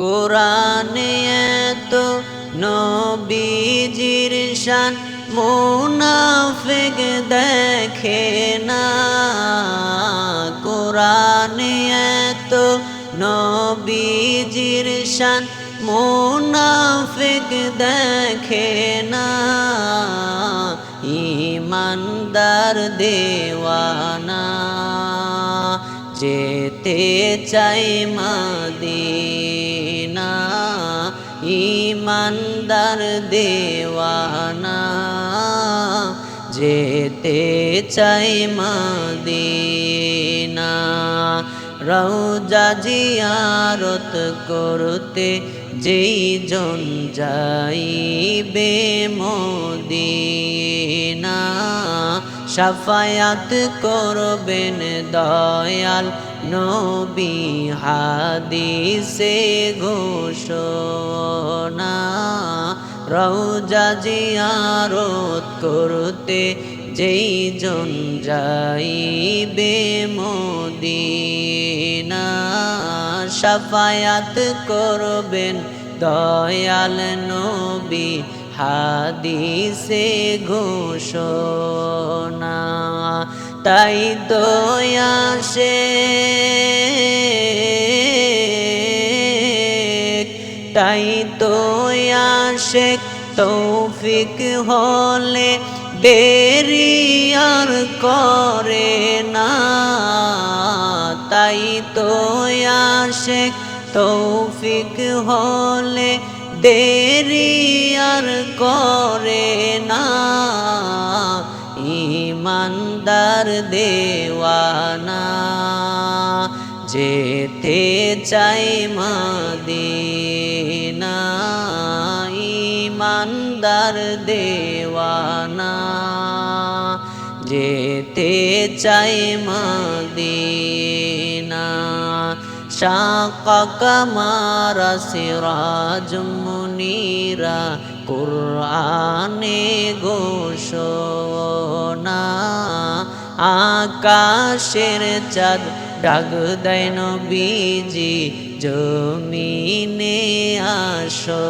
কোরআনে এত নবীজির শান, মুনাফিক দেখে না। কোরআনে এত নবীজির শান, মুনাফিক দেখে না। ইমানদার দেওয়ানা, যেতে চাই মাদিনা। ইমানদার দেওয়ানা যেতে চাই মাদিনা। রৌজা জিয়ারত করতে যেই জন যাইবে মদিনা সাফায়াত করবেন দয়াল নবী হাদিসে ঘোষণা। রৌজা জিয়ারত করতে যেই জন যাইবে মদিনা, সাফায়াত করবেন দয়াল নবী হাদিসে ঘোষণা, তাই দয়াসে তাই দয়াসে তৌফিক হলে দেরি আর করে না। তাই তো আসে, তৌফিক হলে দেরি আর করে না। ইমানদার দেওয়ানা যেতে চাই মাদিনা। ইমানদার দেওয়ানা যেতে চাই মাদিনা। শাকা কামারা সিরাজ মুনিরা কুরআনে ঘোষণা আকাশের চাঁদ ডাক দেয় নবীজি জমিনে আসো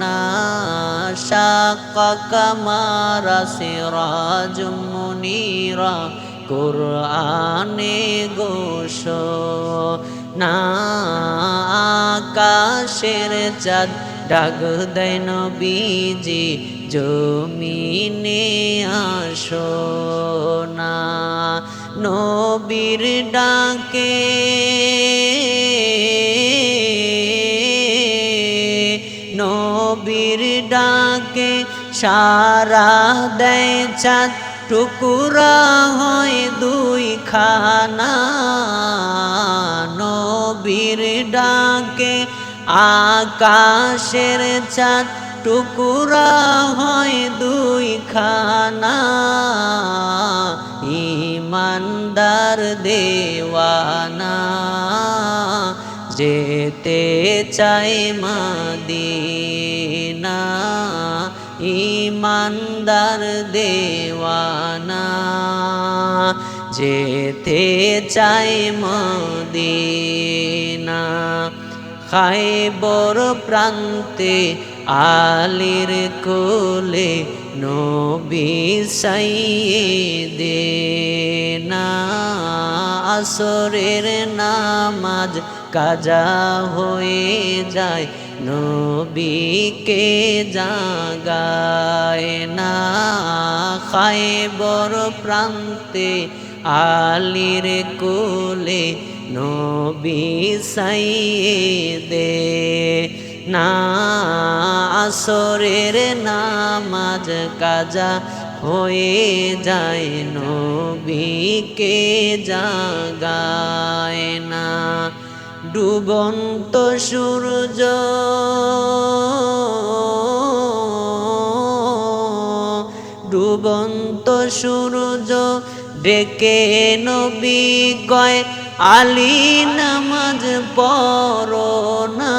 না শাকা কামারা সিরাজ মুনিরা কোরআনে গোশ না আকাশের চাঁদ, ডাক দেয় নবীজি, জমিনে আসো না নবীর ডাকে। নবীর ডাকে সারা দেয় চাঁদ টুকুরা হয় দুই খানা। নবীর ডাকে আকাশের চাঁদ। টুকুরা হয় দুই খানা। ইমানদার দেওয়ানা। যেতে চাই মাদিনা। ইমানদার দেওয়ানা, যেতে চাই মদিনা। খাইবর প্রান্তে আলির কোলে নবী দে না আসরের নামাজ কাজা হয়ে যায় নবীকে জাগায় না খাইবর প্রান্তে আলির কোলে নবী দে না, আসরের নামাজ কাজা হয়ে যায়, নবীকে জাগায় না। ডুবন্ত সূর্য। ডুবন্ত সূর্য ডেকে নবী কয়, আলী নামাজ পড় না।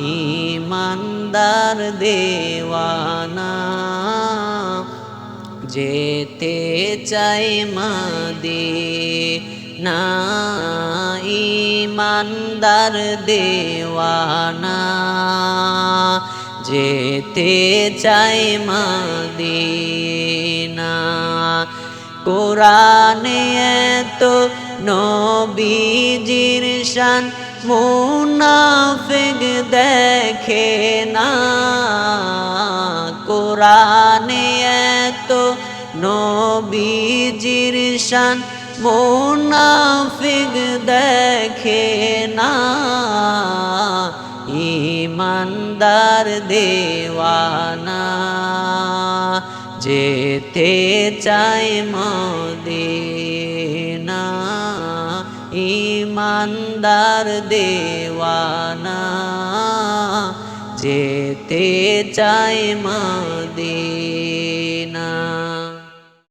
ইমানদার দেওয়ানা। যেতে চাই মাদে না ইমানদার দেওয়ানা, যেতে চাই মদিনা। কোরআনে এত নবীজির শান, মুনাফিক দেখে না। কোরআনে এত নবীজির শান মুনাফিক দেখে না ইমানদার দেওয়ানা। যেতে চাই মদিনা ইমানদার দেওয়ানা। যেতে চাই মদিনা।